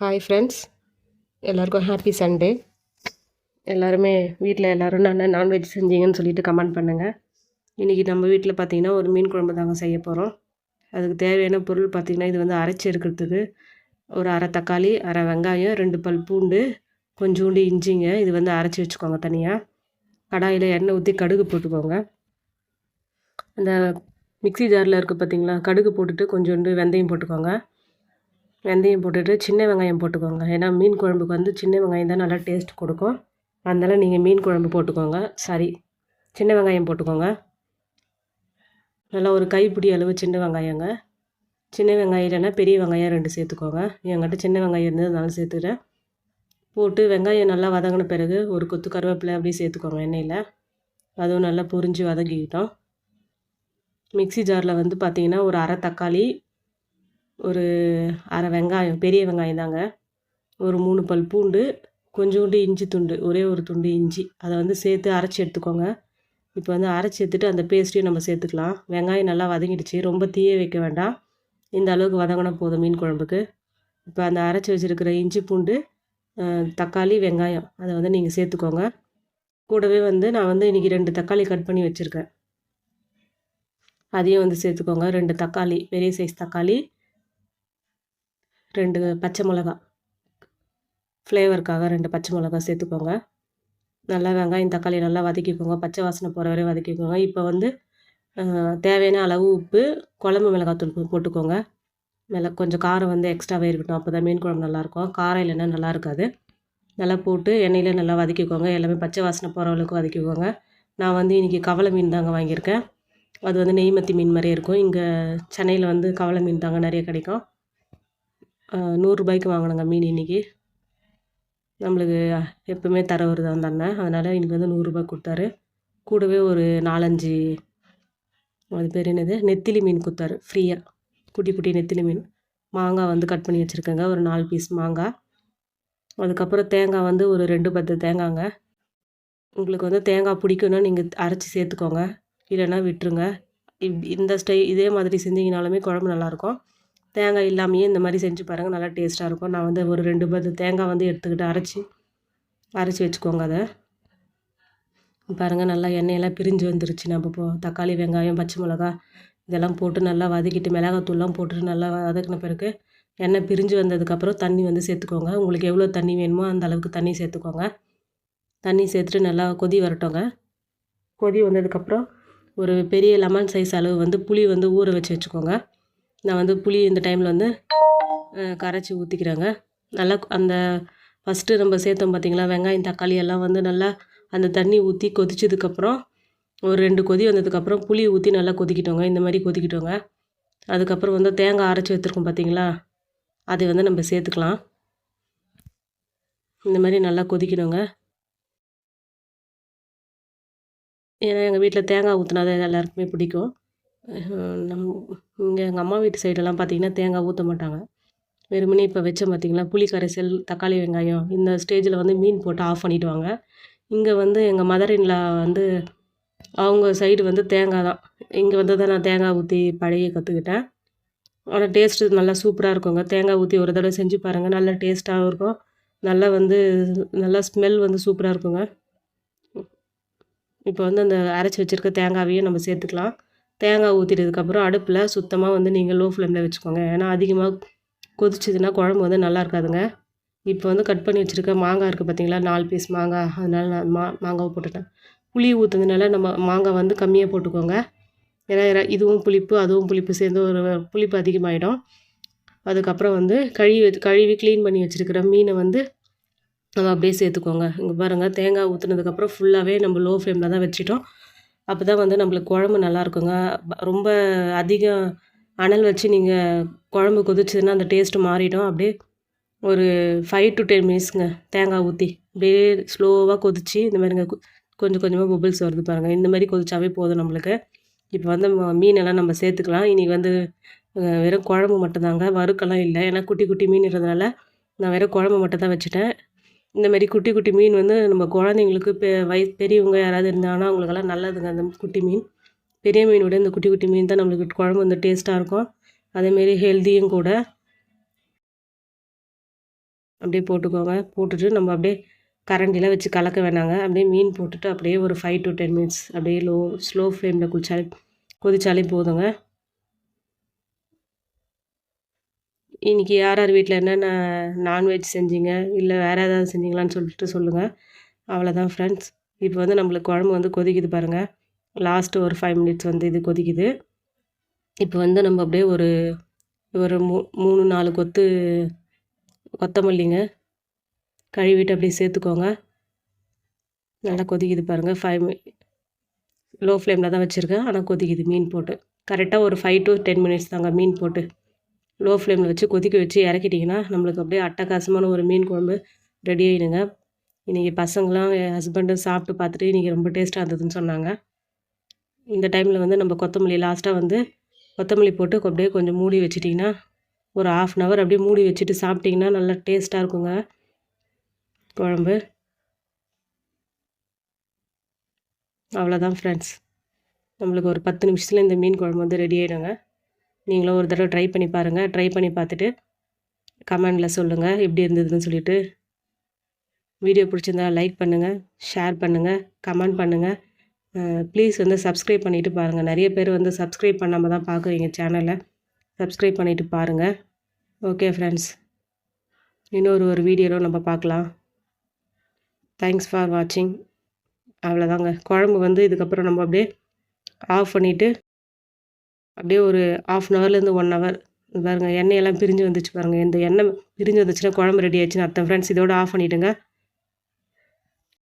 Hi friends எல்லாருக்கும் happy Sunday எல்லாருமே வீட்டில் எல்லோரும் நான் நான்வெஜ் செஞ்சீங்கன்னு சொல்லிட்டு கமெண்ட் பண்ணுங்கள் இன்றைக்கி நம்ம வீட்டில் பார்த்திங்கன்னா ஒரு மீன் குழம்பு தாங்க செய்ய போகிறோம் அதுக்கு தேவையான பொருள் பார்த்திங்கன்னா இது வந்து அரைச்சி எடுக்கிறதுக்கு. ஒரு அரை தக்காளி அரை வெங்காயம் ரெண்டு பல் பூண்டு கொஞ்சோண்டு இஞ்சிங்க. இது வந்து அரைச்சி வச்சுக்கோங்க தனியாக கடாயில் எண்ணெய் ஊற்றி கடுகு போட்டுக்கோங்க. அந்த மிக்சி ஜாரில் இருக்குது பார்த்திங்களா கடுகு போட்டுட்டு கொஞ்சோண்டு வெந்தயம் போட்டுக்கோங்க. வெந்தயம் போட்டுட்டு சின்ன வெங்காயம் போட்டுக்கோங்க. ஏன்னா மீன் குழம்புக்கு வந்து சின்ன வெங்காயம் தான் நல்லா டேஸ்ட் கொடுக்கும். அதனால் நீங்கள் மீன் குழம்பு போட்டுக்கோங்க. சாரி. சின்ன வெங்காயம் போட்டுக்கோங்க. நல்லா ஒரு கைப்பிடி அளவு சின்ன வெங்காயங்க. சின்ன வெங்காயம் இல்லைன்னா பெரிய வெங்காயம் ரெண்டு சேர்த்துக்கோங்க. என்கிட்ட சின்ன வெங்காயம் இருந்ததுனால சேர்த்துக்கிறேன். போட்டு வெங்காயம் நல்லா வதங்கின பிறகு ஒரு கொத்து கருவேப்பிலை அப்படியே சேர்த்துக்கோங்க எண்ணெயில். அதுவும் நல்லா பொரிஞ்சு வதங்கிக்கிட்டோம். மிக்சி ஜாரில் வந்து பார்த்திங்கன்னா ஒரு அரை தக்காளி ஒரு அரை வெங்காயம் பெரிய வெங்காயம் தாங்க. ஒரு மூணு பல் பூண்டு கொஞ்சோண்டு இஞ்சி துண்டு ஒரே ஒரு துண்டு இஞ்சி. அதை வந்து சேர்த்து அரைச்சி எடுத்துக்கோங்க. இப்போ வந்து அரைச்சி எடுத்துட்டு அந்த பேஸ்ட்டையும் நம்ம சேர்த்துக்கலாம். வெங்காயம் நல்லா வதங்கிடுச்சு. ரொம்ப தீய வைக்க வேண்டாம். இந்த அளவுக்கு வதங்கினா போதும் மீன் குழம்புக்கு. இப்போ அந்த அரைச்சி வச்சுருக்கிற இஞ்சி பூண்டு தக்காளி வெங்காயம் அதை வந்து நீங்கள் சேர்த்துக்கோங்க. கூடவே வந்து நான் வந்து இன்றைக்கி ரெண்டு தக்காளி கட் பண்ணி வச்சுருக்கேன். அதையும் வந்து சேர்த்துக்கோங்க. ரெண்டு தக்காளி பெரிய சைஸ் தக்காளி. ரெண்டு பச்சை மிளகா. ஃப்ளேவருக்காக ரெண்டு பச்சை மிளகா சேர்த்துக்கோங்க. நல்லா வெங்காயம் தக்காளி நல்லா வதக்கிக்கோங்க. பச்சை வாசனை போகிற வரை வதக்கிக்கோங்க. இப்போ வந்து தேவையான அளவு உப்பு குழம்பு மிளகாத்தூள் போட்டுக்கோங்க. மிள கொஞ்சம் காரம் வந்து எக்ஸ்ட்ராவே இருக்கட்டும். அப்போ தான் மீன் குழம்பு நல்லாயிருக்கும். காரம் இல்லைன்னா நல்லா இருக்காது. நல்லா போட்டு எண்ணெயில் நல்லா வதக்கிக்கோங்க. எல்லாமே பச்சை வாசனை போகிற அளவுக்கு வதக்கிக்கோங்க. நான் வந்து இன்றைக்கி கவலை மீன் தாங்க வாங்கியிருக்கேன். அது வந்து நெய்மத்தி மீன் மாதிரியே இருக்கும். இங்கே சென்னையில் வந்து கவலை மீன் தாங்க நிறைய கிடைக்கும். நூறுரூபாய்க்கு வாங்கினேங்க மீன் இன்றைக்கி நம்மளுக்கு எப்போவுமே தரவர் தான். அண்ணன் அதனால் இன்றைக்கி வந்து நூறுரூபா கொடுத்தாரு. கூடவே ஒரு நாலஞ்சு அது பேர் என்னது? நெத்திலி மீன் கொடுத்தாரு ஃப்ரீயாக குட்டி குட்டி நெத்திலி மீன். மாங்காய் வந்து கட் பண்ணி வச்சுருக்கேங்க ஒரு நாலு பீஸ் மாங்காய். அதுக்கப்புறம் தேங்காய் வந்து ஒரு ரெண்டு பத்து தேங்காய்ங்க உங்களுக்கு வந்து தேங்காய் பிடிக்குன்னா நீங்கள் அரைச்சி சேர்த்துக்கோங்க. இல்லைன்னா விட்டுருங்க. இந்த ஸ்டை இதே மாதிரி செஞ்சிங்கனாலுமே குழம்பு நல்லாயிருக்கும் தேங்காய் இல்லாமையே இந்த மாதிரி செஞ்சு பாருங்கள் நல்லா டேஸ்ட்டாக இருக்கும். நான் வந்து ஒரு ரெண்டு பத்து தேங்காய் வந்து எடுத்துக்கிட்டு அரைச்சி அரைச்சி வச்சுக்கோங்க அதை. பாருங்கள் நல்லா எண்ணெயெல்லாம் பிரிஞ்சு வந்துருச்சு. நம்ம இப்போ தக்காளி வெங்காயம் பச்சை மிளகா இதெல்லாம் போட்டு நல்லா வதக்கிட்டு மிளகாத்தூள்லாம் போட்டுட்டு நல்லா வதக்கின பிறகு எண்ணெய் பிரிஞ்சு வந்ததுக்கப்புறம் தண்ணி வந்து சேர்த்துக்கோங்க. உங்களுக்கு எவ்வளோ தண்ணி வேணுமோ அந்த அளவுக்கு தண்ணி சேர்த்துக்கோங்க. தண்ணி சேர்த்துட்டு நல்லா கொதி வரட்டோங்க. கொதி வந்ததுக்கப்புறம் ஒரு பெரிய லெமன் சைஸ் அளவு வந்து புளி வந்து ஊற வச்சு வச்சுக்கோங்க. நான் வந்து புளி இந்த டைமில் வந்து கரைச்சி ஊற்றிக்கிறேங்க நல்லா அந்த ஃபஸ்ட்டு நம்ம சேர்த்தோம் பார்த்திங்களா வெங்காயம் தக்காளி எல்லாம் வந்து நல்லா அந்த தண்ணி ஊற்றி கொதிச்சதுக்கப்புறம் ஒரு ரெண்டு கொதி வந்ததுக்கப்புறம் புளி ஊற்றி நல்லா கொதிக்கிட்டோங்க. இந்த மாதிரி கொதிக்கிட்டோங்க. அதுக்கப்புறம் வந்து தேங்காய் அரைச்சி வச்சுருக்கோம் பார்த்திங்களா அதை வந்து நம்ம சேர்த்துக்கலாம். இந்த மாதிரி நல்லா கொதிக்கணுங்க. ஏன்னா எங்கள் வீட்டில் தேங்காய் ஊற்றினா தான் எல்லாருக்குமே பிடிக்கும். நம் இங்கே எங்கள் அம்மா வீட்டு சைடெல்லாம் பார்த்தீங்கன்னா தேங்காய் ஊற்ற மாட்டாங்க. வெறுமனே இப்போ வச்ச பார்த்தீங்களா புளி கரைசல் தக்காளி வெங்காயம் இந்த ஸ்டேஜில் வந்து மீன் போட்டு ஆஃப் பண்ணிவிடுவாங்க இங்கே வந்து எங்கள் மதர் வந்து அவங்க சைடு வந்து தேங்காய் தான். இங்கே வந்து தான் நான் தேங்காய் ஊற்றி பழைய கற்றுக்கிட்டேன் ஆனால் டேஸ்ட்டு நல்லா சூப்பராக இருக்குங்க. தேங்காய் ஊற்றி ஒரு தடவை செஞ்சு பாருங்கள் நல்லா டேஸ்ட்டாகவும் இருக்கும். நல்லா வந்து நல்லா ஸ்மெல் வந்து சூப்பராக இருக்குங்க. இப்போ வந்து அந்த அரைச்சி வச்சுருக்க தேங்காயையும் நம்ம சேர்த்துக்கலாம். தேங்காய் ஊற்றிட்டதுக்கப்புறம் அடுப்பில் சுத்தமாக வந்து நீங்கள் லோ ஃப்ளேமில் வச்சுக்கோங்க. ஏன்னா அதிகமாக கொதிச்சதுன்னா குழம்பு வந்து நல்லா இருக்காதுங்க. இப்போ வந்து கட் பண்ணி வச்சுருக்க மாங்காய் இருக்குது பார்த்தீங்களா நாலு பீஸ் மாங்காய். அதனால் நான் மா மாங்காவை போட்டுட்டேன். புளி ஊற்றுனதுனால நம்ம மாங்காய் வந்து கம்மியாக போட்டுக்கோங்க. ஏன்னா இதுவும் புளிப்பு அதுவும் புளிப்பு சேர்ந்து ஒரு புளிப்பு அதிகமாகிடும் அதுக்கப்புறம் வந்து கழுவி கழுவி க்ளீன் பண்ணி வச்சுருக்கிற மீனை வந்து நம்ம அப்படியே சேர்த்துக்கோங்க. இங்கே பாருங்கள் தேங்காய் ஊற்றுனதுக்கப்புறம் ஃபுல்லாகவே நம்ம லோ ஃப்ளேமில் தான் வச்சுட்டோம். அப்போ தான் வந்து நம்மளுக்கு குழம்பு நல்லா இருக்குங்க ரொம்ப அதிகம் அனல் வச்சு நீங்கள் குழம்பு கொதிச்சதுன்னா அந்த டேஸ்ட்டு மாறிடும். அப்படியே ஒரு ஃபைவ் டு டென் மினிட்ஸுங்க தேங்காய் ஊற்றி அப்படியே ஸ்லோவாக கொதித்து இந்த மாதிரிங்க கொஞ்சம் கொஞ்சமாக பபிள்ஸ் வருது பாருங்கள் இந்த மாதிரி கொதிச்சாவே போதும் நம்மளுக்கு. இப்போ வந்து மீனெல்லாம் நம்ம சேர்த்துக்கலாம். இன்றைக்கி வந்து வெறும் குழம்பு மட்டும்தாங்க. வறுக்கெல்லாம் இல்லை. ஏன்னா குட்டி குட்டி மீன் இருந்ததுனால நான் வெறும் குழம்பு மட்டும் தான் வச்சுட்டேன். இந்த மாதிரி குட்டி குட்டி மீன் வந்து நம்ம குழந்தைங்களுக்கு பெ வய பெரியவங்க யாராவது இருந்தாங்கன்னா அவங்களுக்கெல்லாம் நல்லதுங்க அந்த குட்டி மீன். பெரிய மீனோட இந்த குட்டி குட்டி மீன் தான் நம்மளுக்கு குழம்பு வந்து டேஸ்ட்டாக இருக்கும். அதேமாரி ஹெல்த்தியும் கூட. அப்படியே போட்டுக்கோங்க. போட்டுட்டு நம்ம அப்படியே கரண்டிலாம் வச்சு கலக்க வேணாங்க. அப்படியே மீன் போட்டுட்டு அப்படியே ஒரு ஃபைவ் டு டென் மினிட்ஸ் அப்படியே லோ ஸ்லோ ஃப்ளேமில் குளிச்சாலே கொதிச்சாலே போதுங்க. இன்றைக்கி யார் யார் வீட்டில் என்னென்ன நான்வெஜ் செஞ்சீங்க? இல்லை வேறு ஏதாவது செஞ்சீங்களான்னு சொல்லிட்டு சொல்லுங்கள் அவ்வளோதான் ஃப்ரெண்ட்ஸ் இப்போ வந்து நம்மளுக்கு குழம்பு வந்து கொதிக்குது பாருங்கள் லாஸ்ட்டு ஒரு ஃபைவ் மினிட்ஸ் வந்து இது கொதிக்குது. இப்போ வந்து நம்ம அப்படியே ஒரு ஒரு மூ மூணு நாலு கொத்து கொத்தமல்லிங்க கழுவிட்டு அப்படியே சேர்த்துக்கோங்க. நல்லா கொதிக்குது பாருங்கள் ஃபைவ் லோ ஃப்ளேமில் தான் வச்சுருக்கேன். ஆனால் கொதிக்குது. மீன் போட்டு. கரெக்டாக ஒரு ஃபைவ் டு டென் மினிட்ஸ் தாங்க மீன் போட்டு. லோ ஃப்ளேமில் வச்சு கொதிக்க வச்சு இறக்கிட்டிங்கன்னா நம்மளுக்கு அப்படியே அட்டகாசமான ஒரு மீன் குழம்பு ரெடி ஆகிடுங்க இன்றைக்கி பசங்களாம் என் ஹஸ்பண்டும் சாப்பிட்டு பார்த்துட்டு இன்றைக்கி ரொம்ப டேஸ்ட்டாக இருந்ததுன்னு சொன்னாங்க. இந்த டைமில் வந்து நம்ம கொத்தமல்லி லாஸ்ட்டாக வந்து கொத்தமல்லி போட்டு அப்படியே கொஞ்சம் மூடி வச்சிட்டிங்கன்னா ஒரு ஆஃப் அன் ஹவர் அப்படியே மூடி வச்சுட்டு சாப்பிட்டிங்கன்னா நல்லா டேஸ்ட்டாக இருக்குங்க குழம்பு. அவ்வளோதான் ஃப்ரெண்ட்ஸ் நம்மளுக்கு ஒரு பத்து நிமிஷத்தில் இந்த மீன் குழம்பு வந்து ரெடி ஆகிடுங்க நீங்களும் ஒரு தடவை ட்ரை பண்ணி பாருங்கள் ட்ரை பண்ணி பார்த்துட்டு கமெண்டில் சொல்லுங்கள் எப்படி இருந்ததுன்னு சொல்லிட்டு வீடியோ பிடிச்சிருந்தா லைக் பண்ணுங்கள் ஷேர் பண்ணுங்கள் கமெண்ட் பண்ணுங்கள் ப்ளீஸ் வந்து சப்ஸ்கிரைப் பண்ணிவிட்டு பாருங்கள் நிறைய பேர் வந்து சப்ஸ்கிரைப் பண்ணாமல் தான் பார்க்குறீங்க சேனலை சப்ஸ்கிரைப் பண்ணிவிட்டு பாருங்கள் ஓகே ஃப்ரெண்ட்ஸ் இன்னொரு ஒரு வீடியோவில் நம்ம பார்க்கலாம். தேங்க்ஸ் ஃபார் வாட்சிங் அவ்வளோதாங்க குழம்பு வந்து இதுக்கப்புறம் நம்ம அப்படியே ஆஃப் பண்ணிவிட்டு அப்படியே ஒரு ஆஃப் அன் ஹவர்லேருந்து ஒன் ஹவர் பாருங்கள் எண்ணெயெல்லாம் பிரிஞ்சு வந்துச்சு பாருங்கள் இந்த எண்ணெய் பிரிஞ்சு வந்துச்சுன்னா குழம்பு ரெடி ஆச்சுன்னு அர்த்தம். ஃப்ரெண்ட்ஸ் இதோட ஆஃப் பண்ணிவிடுங்க